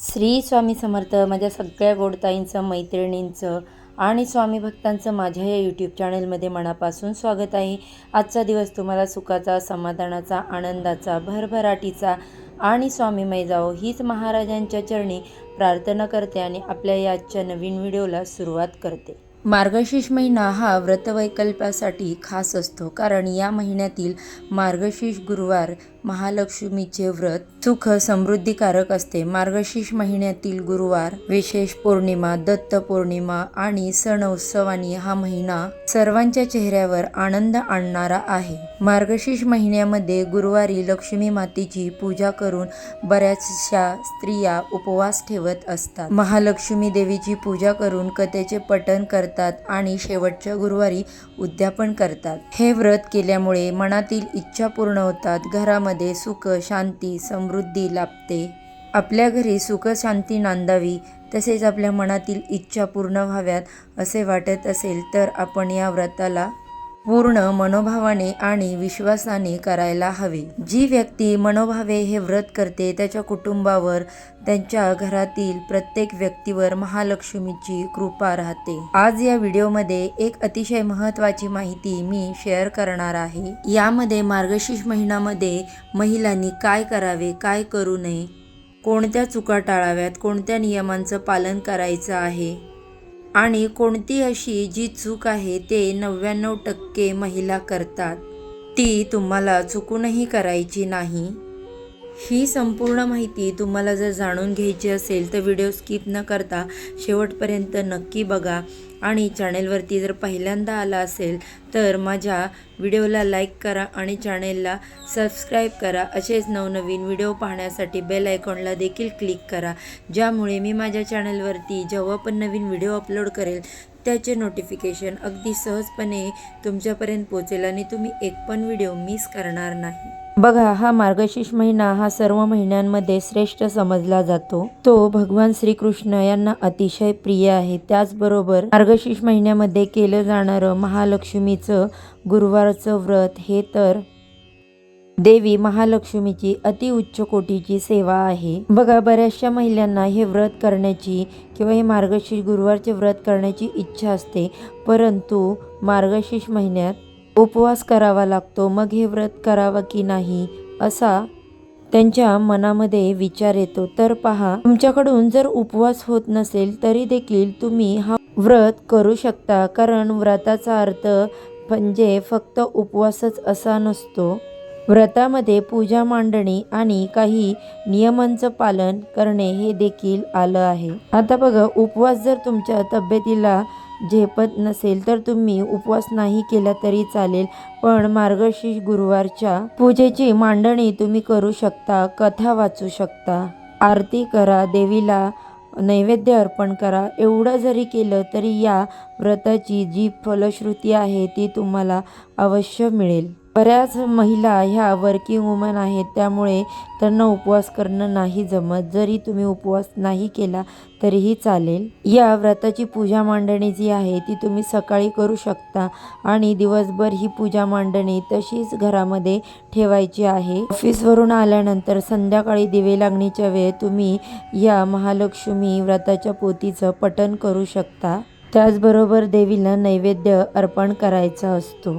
श्री स्वामी समर्थ माझ्या सगळ्या गोडताईंचं मैत्रिणींचं आणि स्वामी भक्तांचं माझ्या या यूट्यूब चॅनलमध्ये मनापासून स्वागत आहे. आजचा दिवस तुम्हाला सुखाचा समाधानाचा आनंदाचा भरभराटीचा आणि स्वामीमय जावो हीच महाराजांच्या चरणी प्रार्थना करते आणि आपल्या या आजच्या नवीन व्हिडिओला सुरुवात करते. मार्गशीर्ष महिना हा व्रतवैकल्पासाठी खास असतो कारण या महिन्यातील मार्गशीर्ष गुरुवार महालक्ष्मीचे व्रत सुख समृद्धीकारक असते. मार्गशीर्ष महिन्यातील गुरुवार विशेष पौर्णिमा दत्त पौर्णिमा आणि सण उत्सवानी हा महिना सर्वांच्या चेहऱ्यावर आनंद आणणारा आहे. मार्गशीर्ष महिन्यामध्ये गुरुवारी लक्ष्मी मातेची पूजा करून बऱ्याचशा स्त्रिया उपवास ठेवत असतात. महालक्ष्मी देवीची पूजा करून कथेचे पठण करतात. आणि शेवटच्या गुरुवारी उद्यापन करतात. हे व्रत केल्यामुळे मनातील इच्छा पूर्ण होतात. घरामध्ये सुख शांती समृद्धी लाभते. आपल्या घरी सुख शांती नांदावी तसेच आपल्या मनातील इच्छा पूर्ण व्हाव्यात असे वाटत असेल तर आपण या व्रताला पूर्ण मनोभावाने आणि विश्वासाने करायला हवे. जी व्यक्ती मनोभावे हे व्रत करते त्याच्या कुटुंबावर त्यांच्या घरातील प्रत्येक व्यक्तीवर महालक्ष्मीची कृपा राहते. आज या व्हिडिओमध्ये एक अतिशय महत्त्वाची माहिती मी शेअर करणार आहे. यामध्ये मार्गशीर्ष महिन्यामध्ये महिलांनी काय करावे काय करू नये कोणत्या चुका टाळाव्यात कोणत्या नियमांचं पालन करायचं आहे आणि कोणती अशी जी चूक आहे ते नव्याण्णव टक्के महिला करतात. ती तुम्हाला चुकूनही करायची नाही. ही संपूर्ण माहिती तुम्हाला जर जाणून घ्यायची असेल तर व्हिडिओ स्किप न करता शेवटपर्यंत नक्की बघा. आणि चॅनेलवरती जर पहिल्यांदा आला असेल तर माझ्या व्हिडिओला लाईक करा आणि चॅनेलला सबस्क्राईब करा. असेच नवनवीन व्हिडिओ पाहण्यासाठी बेल आयकॉनला देखील क्लिक करा. ज्यामुळे मी माझ्या चॅनलवरती जेव्हा पण नवीन व्हिडिओ अपलोड करेल त्याचे नोटिफिकेशन अगदी सहजपणे तुमच्यापर्यंत पोचेल आणि तुम्ही एक पण व्हिडिओ मिस करणार नाही. बघा हा मार्गशीर्ष महिना हा सर्व महिन्यांमध्ये श्रेष्ठ समजला जातो. तो भगवान श्रीकृष्ण यांना अतिशय प्रिय आहे. त्याचबरोबर मार्गशीर्ष महिन्यामध्ये केलं जाणारं महालक्ष्मीचं गुरुवारचं व्रत हे तर देवी महालक्ष्मीची अतिउच्च कोटीची सेवा आहे. बघा बऱ्याचशा महिलांना हे व्रत करण्याची किंवा हे मार्गशीर्ष गुरुवारचे व्रत करण्याची इच्छा असते परंतु मार्गशीर्ष महिन्यात उपवास करावा लागतो मग हे व्रत करावं की नाही असा त्यांच्या मनामध्ये विचार येतो. तर पहा तुमच्याकडून जर उपवास होत नसेल तरी देखील तुम्ही हा व्रत करू शकता. कारण व्रताचा अर्थ म्हणजे फक्त उपवासच असा नसतो. व्रतामध्ये पूजा मांडणी आणि काही नियमांचं पालन करणे हे देखील आलं आहे. आता बघा उपवास जर तुमच्या तब्येतीला झेपत नसेल तर तुम्ही उपवास नाही केला तरी चालेल पण मार्गशीर्ष गुरुवारच्या पूजेची मांडणी तुम्ही करू शकता कथा वाचू शकता. आरती करा देवीला नैवेद्य अर्पण करा. एवढं जरी केलं तरी या व्रताची जी फलश्रुती आहे ती तुम्हाला अवश्य मिळेल. बऱ्याच महिला ह्या वर्किंग वुमन आहेत त्यामुळे त्यांना उपवास करणं नाही जमत. जरी तुम्ही उपवास नाही केला तरीही चालेल. या व्रताची पूजा मांडणी जी आहे ती तुम्ही सकाळी करू शकता आणि दिवसभर ही पूजा मांडणी तशीच घरामध्ये ठेवायची आहे. ऑफिसवरून आल्यानंतर संध्याकाळी दिवे लागणीच्या वेळ तुम्ही या महालक्ष्मी व्रताच्या पोतीचं पठण करू शकता. त्याचबरोबर देवीला नैवेद्य अर्पण करायचा असतो.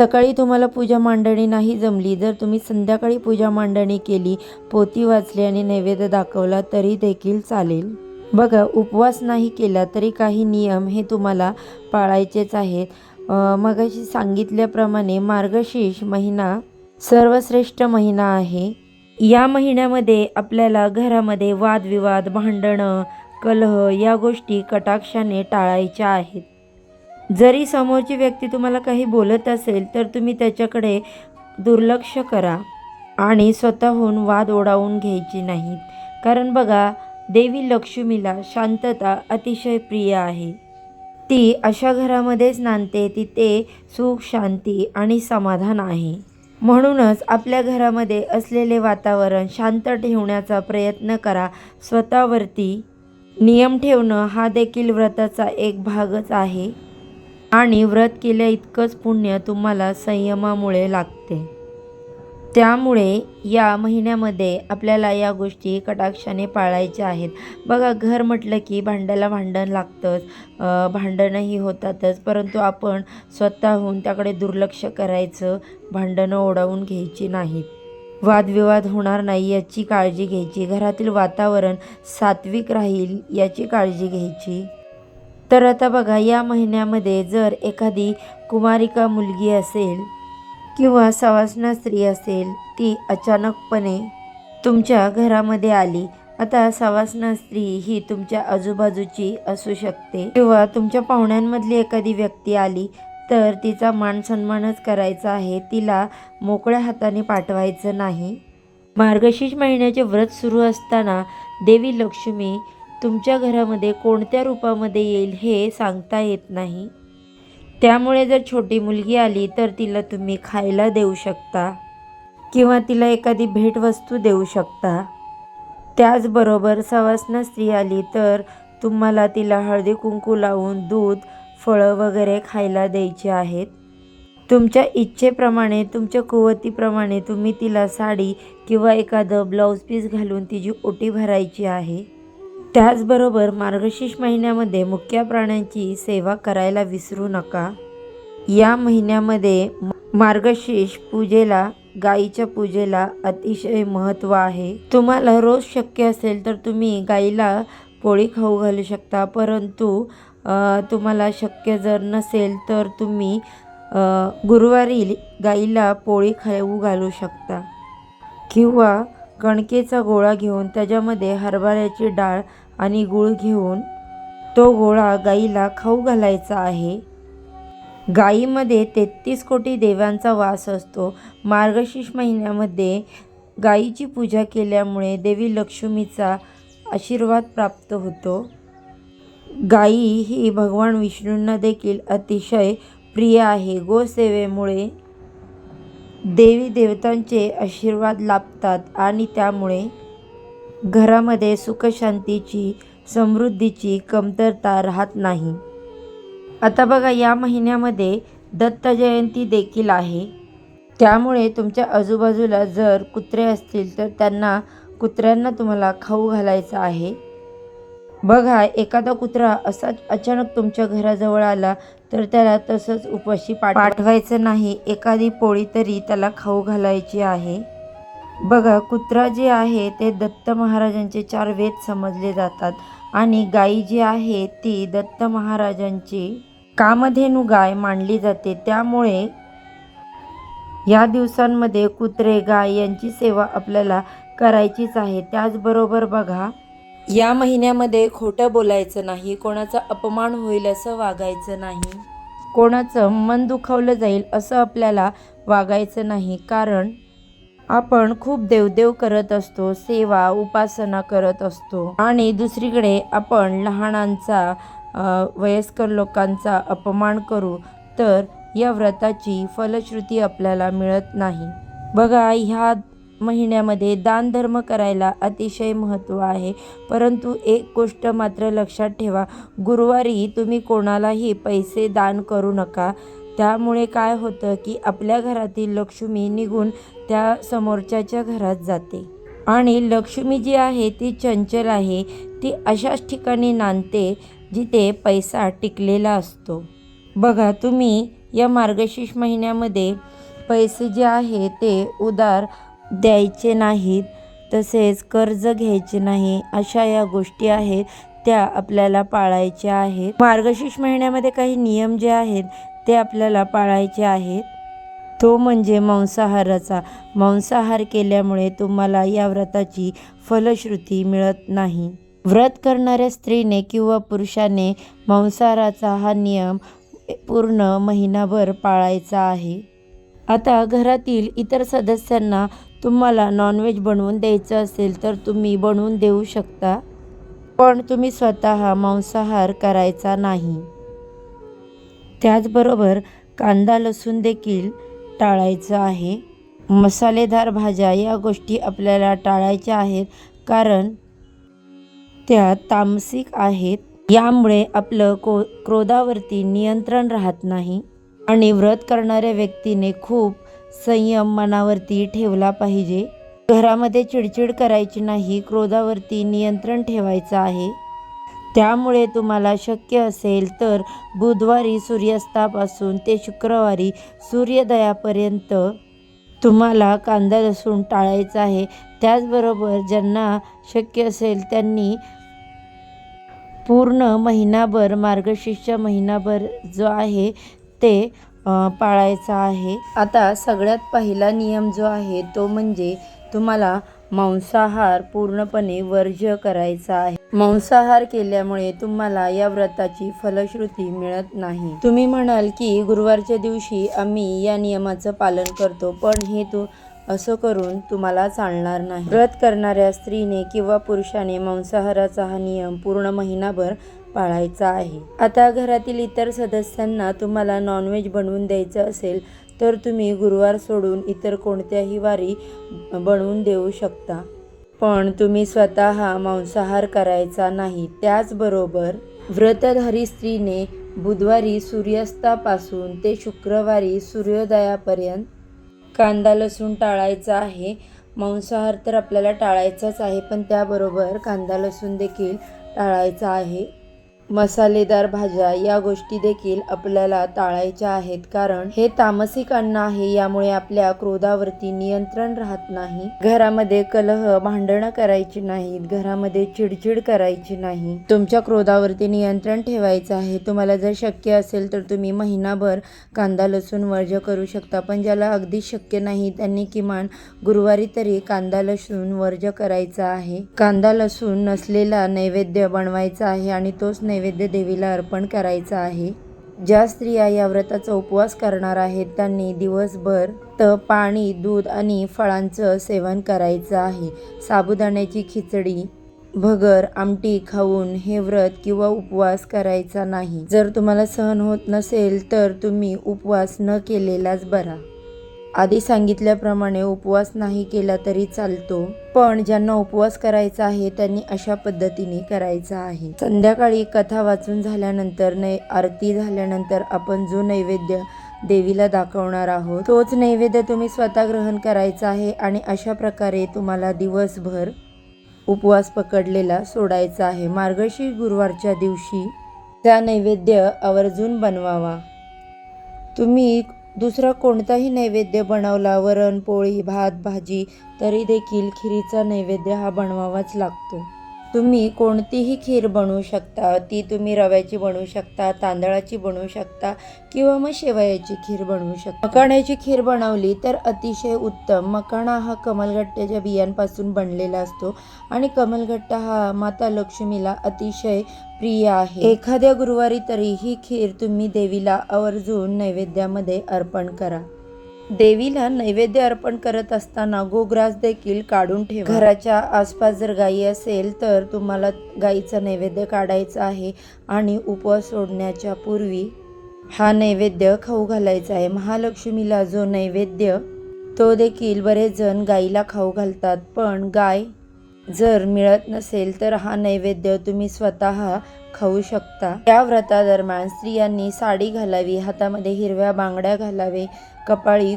सकाळी तुम्हाला पूजा मांडणी नाही जमली जर तुम्ही संध्याकाळी पूजा मांडणी केली पोती वाचली आणि नैवेद्य दाखवला तरी देखील चालेल. बघा उपवास नाही केला तरी काही नियम हे तुम्हाला पाळायचेच आहेत. मगाशी सांगितल्याप्रमाणे मार्गशीर्ष महिना सर्वश्रेष्ठ महिना आहे. या महिन्यामध्ये आपल्याला घरामध्ये वादविवाद भांडणं कलह या गोष्टी कटाक्षाने टाळायच्या आहेत. जरी समोरची व्यक्ती तुम्हाला काही बोलत असेल तर तुम्ही त्याच्याकडे दुर्लक्ष करा आणि स्वतःहून वाद ओढावून घ्यायची नाहीत कारण बघा देवी लक्ष्मीला शांतता अतिशय प्रिय आहे. ती अशा घरामध्येच नांदते तिथे सुख शांती आणि समाधान आहे. म्हणूनच आपल्या घरामध्ये असलेले वातावरण शांत ठेवण्याचा प्रयत्न करा. स्वतःवरती नियम ठेवणं हा देखील व्रताचा एक भागच आहे. आणि व्रत केल्या इतकंच पुण्य तुम्हाला संयमामुळे लागते. त्यामुळे या महिन्यामध्ये आपल्याला या गोष्टी कटाक्षाने पाळायच्या आहेत. बघा घर म्हटलं की भांड्याला भांडण लागतंच. भांडणंही होतातच. परंतु आपण स्वतःहून त्याकडे दुर्लक्ष करायचं भांडणं ओढावून घ्यायची नाहीत. वादविवाद होणार नाही याची काळजी घ्यायची. घरातील वातावरण सात्विक राहील याची काळजी घ्यायची. तर आता बघा या महिन्यामध्ये जर एखादी कुमारिका मुलगी असेल किंवा सवासना स्त्री असेल ती अचानकपणे तुमच्या घरामध्ये आली. आता सवासना स्त्री ही तुमच्या आजूबाजूची असू शकते किंवा तुमच्या पाहुण्यांमधली एखादी व्यक्ती आली तर तिचा मान सन्मानच करायचा आहे. तिला मोकळ्या हाताने पाठवायचं नाही. मार्गशीर्ष महिन्याचे व्रत सुरू असताना देवी लक्ष्मी तुमच्या घरामध्ये कोणत्या रूपामध्ये येईल हे सांगता येत नाही. त्यामुळे जर छोटी मुलगी आली तर तिला तुम्ही खायला देऊ शकता किंवा तिला एखादी भेटवस्तू देऊ शकता. त्याचबरोबर सवासना स्त्री आली तर तुम्हाला तिला हळदी कुंकू लावून दूध फळं वगैरे खायला द्यायची आहेत. तुमच्या इच्छेप्रमाणे तुमच्या कुवतीप्रमाणे तुम्ही तिला साडी किंवा एखादं ब्लाऊज पीस घालून तिची ओटी भरायची आहे. त्याचबरोबर मार्गशीर्ष महिन्यामध्ये मुक्या प्राण्यांची सेवा करायला विसरू नका. या महिन्यामध्ये मार्गशीर्ष पूजेला गाईच्या पूजेला अतिशय महत्त्व आहे. तुम्हाला रोज शक्य असेल तर तुम्ही गाईला पोळी खाऊ घालू शकता परंतु तुम्हाला शक्य जर नसेल तर तुम्ही गुरुवारी गाईला पोळी खाऊ घालू शकता. किंवा कणकेचा गोळा घेऊन त्याच्यामध्ये हरभऱ्याची डाळ आणि गूळ घेऊन तो गोळा गाईला खाऊ घालायचा आहे. गाईमध्ये तेहतीस कोटी देवांचा वास असतो. मार्गशीर्ष महिन्यामध्ये गाईची पूजा केल्यामुळे देवी लक्ष्मीचा आशीर्वाद प्राप्त होतो. गाई ही भगवान विष्णूंना देखील अतिशय प्रिय आहे. गोसेवेमुळे देवी देवतांचे आशीर्वाद लाभतात आणि त्यामुळे घरामध्ये सुखशांतीची समृद्धीची कमतरता राहत नाही. आता बघा या महिन्यामध्ये दत्त जयंती देखील आहे. त्यामुळे तुमच्या आजूबाजूला जर कुत्रे असतील तर त्यांना कुत्र्यांना तुम्हाला खाऊ घालायचं आहे. बघा एखादा कुत्रा असा अचानक तुमच्या घराजवळ आला तर त्याला तसंच उपाशी पाठवायचं नाही. एखादी पोळी तरी त्याला खाऊ घालायची आहे. बघा कुत्रा जे आहे ते दत्त महाराजांचे चार वेद समजले जातात आणि गाई जी आहे ती दत्त महाराजांची कामधेनू गाय मानली जाते. त्यामुळे या दिवसांमध्ये कुत्रे गाय यांची सेवा आपल्याला करायचीच आहे. त्याचबरोबर बघा या महिन्यामध्ये खोटं बोलायचं नाही कोणाचा अपमान होईल असं वागायचं नाही. कोणाचं मन दुखावलं जाईल असं आपल्याला वागायचं नाही कारण आपण खूप देवदेव करत असतो सेवा उपासना करत असतो. आणि दुसरीकडे आपण लहानांचा वयस्कर लोकांचा अपमान करू तर या व्रताची फलश्रुती आपल्याला मिळत नाही. बघा ह्या महिन्यामध्ये दानधर्म करायला अतिशय महत्त्व आहे. परंतु एक गोष्ट मात्र लक्षात ठेवा गुरुवारी तुम्ही कोणालाही पैसे दान करू नका. त्यामुळे काय होतं की आपल्या घरातील लक्ष्मी निघून त्या समोरच्याच्या घरात जाते. आणि लक्ष्मी जी आहे ती चंचल आहे ती अशाच ठिकाणी नांदते जिथे पैसा टिकलेला असतो. बघा तुम्ही या मार्गशीर्ष महिन्यामध्ये पैसे जे आहे ते उदार द्यायचे नाहीत तसेच कर्ज घ्यायचे नाही अशा या गोष्टी आहेत त्या आपल्याला पाळायच्या आहेत. मार्गशीर्ष महिन्यामध्ये काही नियम जे आहेत ते आपल्याला पाळायचे आहेत. तो म्हणजे मांसाहाराचा. मांसाहार केल्यामुळे तुम्हाला या व्रताची फलश्रुती मिळत नाही. व्रत करणाऱ्या स्त्रीने किंवा पुरुषाने मांसाहाराचा हा नियम पूर्ण महिनाभर पाळायचा आहे. आता घरातील इतर सदस्यांना तुम्हाला नॉनव्हेज बनवून द्यायचं असेल तर तुम्ही बनवून देऊ शकता. पण तुम्ही स्वतः मांसाहार करायचा नाही. त्याचबरोबर कांदा लसूण देखील टाळायचं आहे. मसालेदार भाज्या या गोष्टी आपल्याला टाळायच्या आहेत कारण त्या तामसिक आहेत. यामुळे आपलं को क्रोधावरती नियंत्रण राहत नाही आणि व्रत करणाऱ्या व्यक्तीने खूप संयम मनावरती ठेवला पाहिजे. घरामध्ये चिडचिड करायची नाही क्रोधावरती नियंत्रण ठेवायचं आहे. त्यामुळे तुम्हाला शक्य असेल तर बुधवारी सूर्यास्तापासून ते शुक्रवारी सूर्योदयापर्यंत तुम्हाला कांदा लसूण टाळायचा आहे. त्याचबरोबर ज्यांना शक्य असेल त्यांनी पूर्ण महिनाभर मार्गशीर्ष महिनाभर जो आहे ते पाळायचा आहे. आता सगळ्यात पहिला नियम जो आहे तो म्हणजे तुम्हाला मांसाहार पूर्णपणे वर्ज्य करायचा आहे. मांसाहार केल्यामुळे तुम्हाला या व्रताची फलश्रुती मिळत नाही. तुम्ही म्हणाल की गुरुवारच्या दिवशी आम्ही या नियमाचं पालन करतो पण हे तू असं करून तुम्हाला चालणार नाही. व्रत करणाऱ्या स्त्रीने किंवा पुरुषाने मांसाहाराचा हा नियम पूर्ण महिनाभर पाळायचा आहे. आता घरातील इतर सदस्यांना तुम्हाला नॉनव्हेज बनवून द्यायचं असेल तर तुम्ही गुरुवार सोडून इतर कोणत्याही वारी बनवून देऊ शकता. पण तुम्ही स्वतः मांसाहार करायचा नाही. त्याचबरोबर व्रतधारी स्त्रीने बुधवारी सूर्यास्तापासून ते शुक्रवारी सूर्योदयापर्यंत कांदा लसूण टाळायचा आहे. मांसाहार तर आपल्याला टाळायचाच आहे पण त्याबरोबर कांदा लसूण देखील टाळायचा आहे. मसालेदार भाज्या या गोष्टी देखील आपल्याला टाळायच्या आहेत. कारण हे तामसिक अन्न आहे यामुळे आपल्या क्रोधावरती नियंत्रण राहत नाही. घरामध्ये कलह भांडणं करायची नाहीत घरामध्ये चिडचिड करायची नाही. तुमच्या क्रोधावरती नियंत्रण ठेवायचं आहे. तुम्हाला जर शक्य असेल तर तुम्ही महिनाभर कांदा लसूण वर्ज करू शकता. पण ज्याला अगदी शक्य नाही त्यांनी किमान गुरुवारी तरी कांदा लसूण वर्ज करायचा आहे. कांदा लसूण नसलेला नैवेद्य बनवायचा आहे आणि तोच नैवेद्य देवीला अर्पण करायचा आहे. ज्या स्त्रिया या व्रताचा उपवास करणार आहेत त्यांनी दिवसभर त पाणी दूध आणि फळांचं सेवन करायचं आहे. साबुदाण्याची खिचडी भगर आमटी खाऊन हे व्रत किंवा उपवास करायचा नाही. जर तुम्हाला सहन होत नसेल तर तुम्ही उपवास न केलेलाच बरा. आधी सांगितल्याप्रमाणे उपवास नाही केला तरी चालतो पण ज्यांना उपवास करायचा आहे त्यांनी अशा पद्धतीने करायचा आहे. संध्याकाळी कथा वाचून झाल्यानंतर नै आरती झाल्यानंतर आपण जो नैवेद्य देवीला दाखवणार आहोत तोच नैवेद्य तुम्ही स्वतः ग्रहण करायचा आहे आणि अशा प्रकारे तुम्हाला दिवसभर उपवास पकडलेला सोडायचा आहे. मार्गशीर्ष गुरुवारच्या दिवशी त्या नैवेद्य आवर्जून बनवावा. तुम्ही दुसरा कोणताही नैवेद्य बनवला वरण पोळी भात भाजी तरी देखील खिरीचा नैवेद्य हा बनवावाच लागतो. तुम्ही कोणतीही खीर बनवू शकता ती तुम्ही रव्याची बनवू शकता तांदळाची बनवू शकता किंवा मग शेवयाची खीर बनवू शकता. मकाण्याची खीर बनवली तर अतिशय उत्तम. मकाणा हा कमलगट्ट्याच्या बियांपासून बनलेला असतो आणि कमलगट्टा हा माता लक्ष्मीला अतिशय प्रिय आहे. एखाद्या गुरुवारी तरी ही खीर तुम्ही देवीला आवर्जून नैवेद्यामध्ये अर्पण करा. देवीला नैवेद्य अर्पण करत असताना गोग्रास देखील काढून ठेवा. घराच्या आसपास जर गायी असेल तर तुम्हाला गाईचं नैवेद्य काढायचा आहे आणि उपवास सोडण्याच्या पूर्वी हा नैवेद्य खाऊ घालायचा आहे. महालक्ष्मीला जो नैवेद्य तो देखील बरेच जण गाईला खाऊ घालतात. पण गाय जर मिळत नसेल तर हा नैवेद्य तुम्ही स्वतः खाऊ शकता. या व्रतादरम्यान स्त्रियांनी साडी घालावी हातामध्ये हिरव्या बांगड्या घालावे कपाळी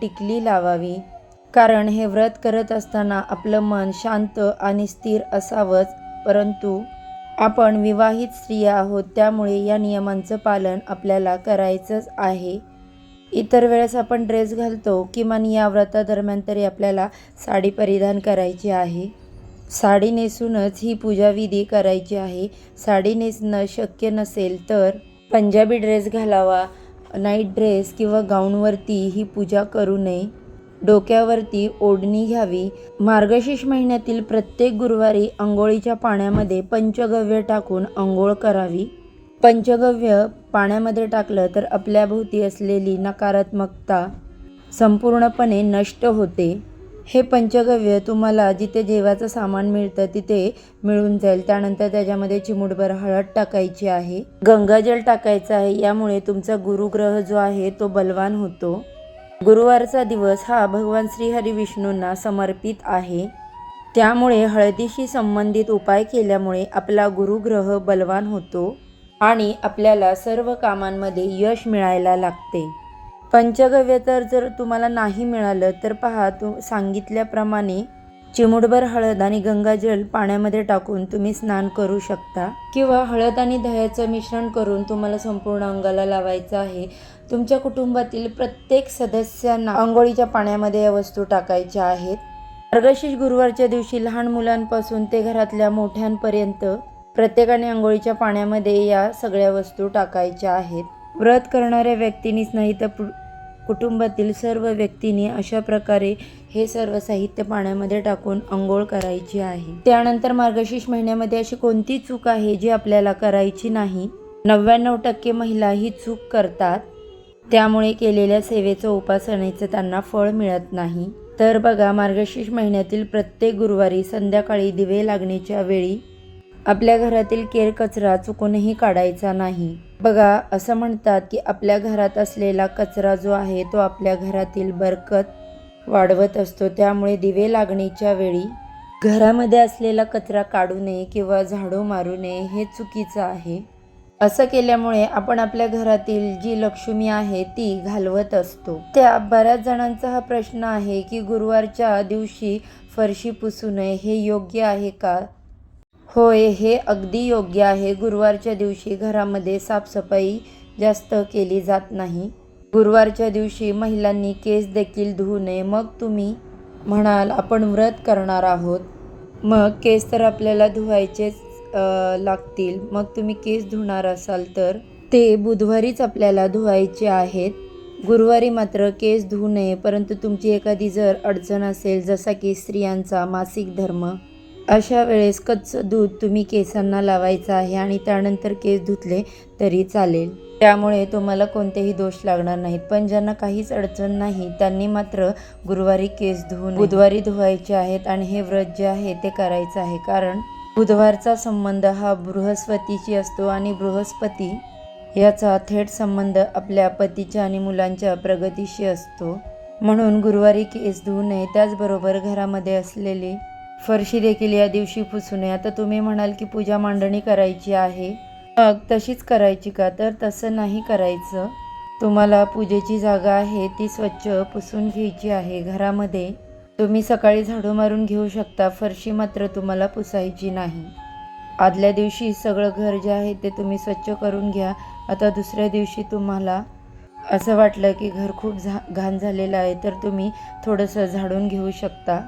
टिकली लावावी. कारण हे व्रत करत असताना आपलं मन शांत आणि स्थिर असावंच. परंतु आपण विवाहित स्त्रिया आहोत त्यामुळे या नियमांचं पालन आपल्याला करायचंच आहे. इतर वेळेस आपण ड्रेस घालतो किमान या व्रतादरम्यान तरी आपल्याला साडी परिधान करायची आहे. साडी नेसूनच ही पूजाविधी करायची आहे. साडी नेसणं शक्य नसेल तर पंजाबी ड्रेस घालावा नाईट ड्रेस किंवा गाऊनवरती ही पूजा करू नये. डोक्यावरती ओढणी घ्यावी. मार्गशीर्ष महिन्यातील प्रत्येक गुरुवारी आंघोळीच्या पाण्यामध्ये पंचगव्य टाकून आंघोळ करावी. पंचगव्य पाण्यामध्ये टाकलं तर आपल्याभोवती असलेली नकारात्मकता संपूर्णपणे नष्ट होते. हे पंचगव्य तुम्हाला जिथे जेवाचं सामान मिळतं तिथे मिळून जाईल. त्यानंतर त्याच्यामध्ये चिमूटभर हळद टाकायची आहे. गंगाजल टाकायचं आहे. यामुळे तुमचा गुरुग्रह जो आहे तो बलवान होतो. गुरुवारचा दिवस हा भगवान श्रीहरी विष्णूंना समर्पित आहे. त्यामुळे हळदीशी संबंधित उपाय केल्यामुळे आपला गुरुग्रह बलवान होतो आणि आपल्याला सर्व कामांमध्ये यश मिळायला लागते. पंचगव्य तर जर तुम्हाला नाही मिळालं तर पहा तू सांगितल्याप्रमाणे चिमुटभर हळद आणि गंगाजल पाण्यामध्ये टाकून तुम्ही स्नान करू शकता. किंवा हळद आणि दह्याचं मिश्रण करून तुम्हाला संपूर्ण अंगाला लावायचं आहे. तुमच्या कुटुंबातील प्रत्येक सदस्यांना आंघोळीच्या पाण्यामध्ये या वस्तू टाकायच्या आहेत. मार्गशीर्ष गुरुवारच्या दिवशी लहान मुलांपासून ते घरातल्या मोठ्यांपर्यंत प्रत्येकाने आंघोळीच्या पाण्यामध्ये या सगळ्या वस्तू टाकायच्या आहेत. व्रत करणाऱ्या व्यक्तींनीच नाही तर पु- कुटुंबातील सर्व व्यक्तींनी अशा प्रकारे हे सर्व साहित्य पाण्यामध्ये टाकून आंघोळ करायची आहे. त्यानंतर मार्गशीर्ष महिन्यामध्ये अशी कोणती चूक आहे जी आपल्याला करायची नाही? नव्याण्णव टक्के महिला ही चूक करतात. त्यामुळे केलेल्या सेवेचं उपासनेचं त्यांना फळ मिळत नाही. तर बघा मार्गशीर्ष महिन्यातील प्रत्येक गुरुवारी संध्याकाळी दिवे लागण्याच्या वेळी आपल्या घरातील केर कचरा चुकूनही काढायचा नाही. बघा असं म्हणतात की आपल्या घरात असलेला कचरा जो आहे तो आपल्या घरातील बरकत वाढवत असतो. त्यामुळे दिवे लागणीच्या वेळी घरामध्ये असलेला कचरा काढू नये किंवा झाडू मारू नये हे चुकीचं आहे. असं केल्यामुळे आपण आपल्या घरातील जी लक्ष्मी आहे ती घालवत असतो. त्या बऱ्याच जणांचा हा प्रश्न आहे की गुरुवारच्या दिवशी फरशी पुसू नये हे योग्य आहे का? होय हे अगदी योग्य आहे. गुरुवारच्या दिवशी घरामध्ये साफसफाई जास्त केली जात नाही. गुरुवारच्या दिवशी महिलांनी केस देखील धुवू नये. मग तुम्ही म्हणाल आपण व्रत करणार आहोत. मग केस तर आपल्याला धुवायचेच लागतील. मग तुम्ही केस धुणार असाल तर ते बुधवारीच आपल्याला धुवायचे आहेत. गुरुवारी मात्र केस धुवू नये परंतु तुमची एखादी जर अडचण असेल जसा की स्त्रियांचा मासिक धर्म अशा वेळेस कच्चं दूध तुम्ही केसांना लावायचं आहे आणि त्यानंतर केस धुतले तरी चालेल. त्यामुळे तुम्हाला कोणतेही दोष लागणार नाहीत. पण ज्यांना काहीच अडचण नाही त्यांनी मात्र गुरुवारी केस धुवून बुधवारी धुवायचे आहेत आणि हे व्रत जे आहे ते करायचं आहे. कारण बुधवारचा संबंध हा बृहस्पतीशी असतो आणि बृहस्पती याचा थेट संबंध आपल्या पतीच्या आणि मुलांच्या प्रगतीशी असतो. म्हणून गुरुवारी केस धुवू नये. त्याचबरोबर घरामध्ये असलेली फरशी देखील या दिवशी पुसू नये आता तुम्ही म्हणाल की पूजा मांडणी करायची आहे. मग तशीच करायची का? तर तसं नाही करायचं. तुम्हाला पूजेची जागा आहे ती स्वच्छ पुसून घ्यायची आहे घरामध्ये. तुम्ही सकाळी झाडू मारून घेऊ शकता फरशी मात्र तुम्हाला पुसायची नाही. आदल्या दिवशी सगळं घर जे आहे ते तुम्ही स्वच्छ करून घ्या. आता दुसऱ्या दिवशी तुम्हाला असं वाटलं की घर खूप झा घाण झालेलं आहे तर तुम्ही थोडंसं झाडून घेऊ शकता.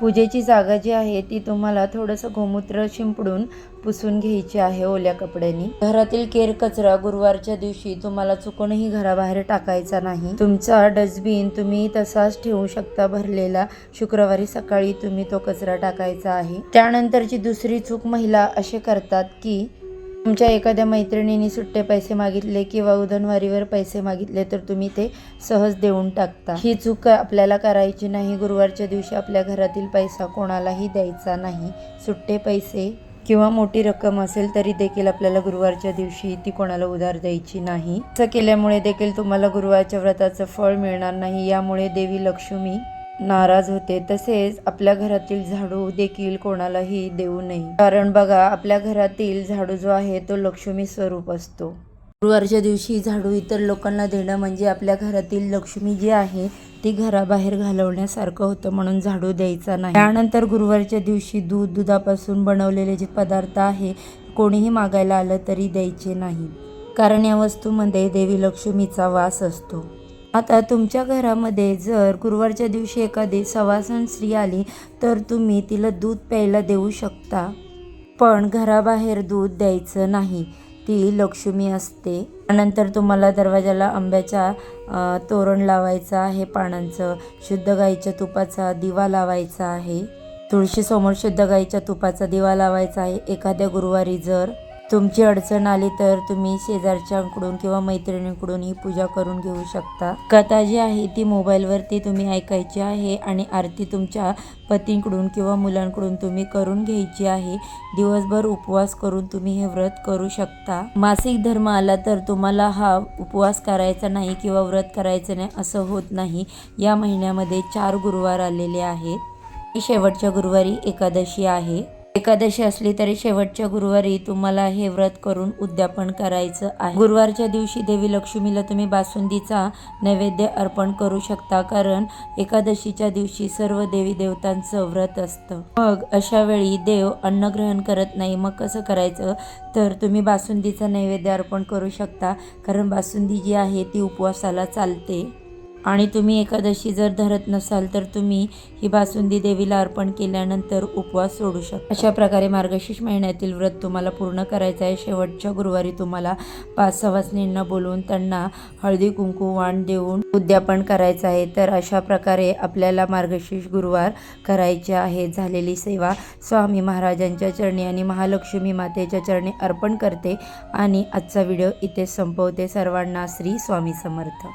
पूजेची जागा जी आहे ती तुम्हाला थोडंसं गोमूत्र शिंपडून पुसून घ्यायची आहे ओल्या कपड्यांनी. घरातील केर कचरा गुरुवारच्या दिवशी तुम्हाला चुकूनही घराबाहेर टाकायचा नाही. तुमचा डस्टबिन तुम्ही तसाच ठेवू शकता भरलेला. शुक्रवारी सकाळी तुम्ही तो कचरा टाकायचा आहे. त्यानंतरची दुसरी चूक महिला असे करतात की तुमच्या एखाद्या मैत्रिणीने सुट्टे पैसे मागितले किंवा उदनवारीवर पैसे मागितले तर तुम्ही ते सहज देऊन टाकता. ही चूक आपल्याला करायची नाही. गुरुवारच्या दिवशी आपल्या घरातील पैसा कोणालाही द्यायचा नाही. सुट्टे पैसे किंवा मोठी रक्कम असेल तरी देखील आपल्याला गुरुवारच्या दिवशी ती कोणाला उधार द्यायची नाही. असं केल्यामुळे देखील तुम्हाला गुरुवारच्या व्रताचं फळ मिळणार नाही. यामुळे देवी लक्ष्मी नाराज होते. तसेच आपल्या घरातील झाडू देखील कोणालाही देऊ नये. कारण बघा आपल्या घरातील झाडू जो आहे तो लक्ष्मी स्वरूप असतो. गुरुवारच्या दिवशी झाडू इतर लोकांना देणं म्हणजे आपल्या घरातील लक्ष्मी जी आहे ती घराबाहेर घालवण्यासारखं होतं म्हणून झाडू द्यायचा नाही. त्यानंतर गुरुवारच्या दिवशी दूध दुधापासून बनवलेले जे पदार्थ आहे कोणीही मागायला आलं तरी द्यायचे नाही. कारण या वस्तूमध्ये देवी लक्ष्मीचा वास असतो. आता तुमच्या घरामध्ये जर गुरुवारच्या दिवशी एखादी सवासन स्त्री आली तर तुम्ही तिला दूध प्यायला देऊ शकता. पण घराबाहेर दूध द्यायचं नाही. ती लक्ष्मी असते. त्यानंतर तुम्हाला दरवाजाला आंब्याच्या तोरण लावायचं आहे पानांचं. शुद्ध गाईच्या तुपाचा दिवा लावायचा आहे. तुळशीसमोर शुद्ध गाईच्या तुपाचा दिवा लावायचा आहे. एखाद्या गुरुवारी जर तुमची अडचण आली तर तुम्ही शेजारच्यांकडून किंवा मैत्रिणींकडून ही पूजा करून घेऊ शकता. कथा जी आहे ती मोबाईलवरती तुम्ही ऐकायची आहे आणि आरती तुमच्या पतींकडून किंवा मुलांकडून तुम्ही करून घ्यायची आहे. दिवसभर उपवास करून तुम्ही हे व्रत करू शकता. मासिक धर्म आला तर तुम्हाला हा उपवास करायचा नाही किंवा व्रत करायचं नाही असं होत नाही. या महिन्यामध्ये चार गुरुवार आलेले आहेत. शेवटच्या गुरुवारी एकादशी आहे. एकादशी असली तरी शेवटच्या गुरुवारी तुम्हाला हे व्रत करून उद्यापन करायचं आहे. गुरुवारच्या दिवशी देवी लक्ष्मीला तुम्ही बासुंदीचा नैवेद्य अर्पण करू शकता कारण एकादशीच्या दिवशी सर्व देवी देवतांचं व्रत असतं. मग अशा वेळी देव अन्न ग्रहण करत नाही मग कसं करायचं? तर तुम्ही बासुंदीचा नैवेद्य अर्पण करू शकता कारण बासुंदी जी आहे ती उपवासाला चालते. आणि तुम्ही एकादशी जर धरत नसाल तर तुम्ही ही बासुंदी देवीला अर्पण केल्यानंतर उपवास सोडू शकता. अशा प्रकारे मार्गशीर्ष महिन्यातील व्रत तुम्हाला पूर्ण करायचं आहे. शेवटच्या गुरुवारी तुम्हाला पाच सवासनींना बोलवून त्यांना हळदी कुंकू वाण देऊन उद्यापन करायचं आहे. तर अशा प्रकारे आपल्याला मार्गशीर्ष गुरुवार करायचे आहे. झालेली सेवा स्वामी महाराजांच्या चरणी आणि महालक्ष्मी मातेच्या चरणी अर्पण करते. आणि आजचा व्हिडिओ इथे संपवते. सर्वांना श्री स्वामी समर्थ.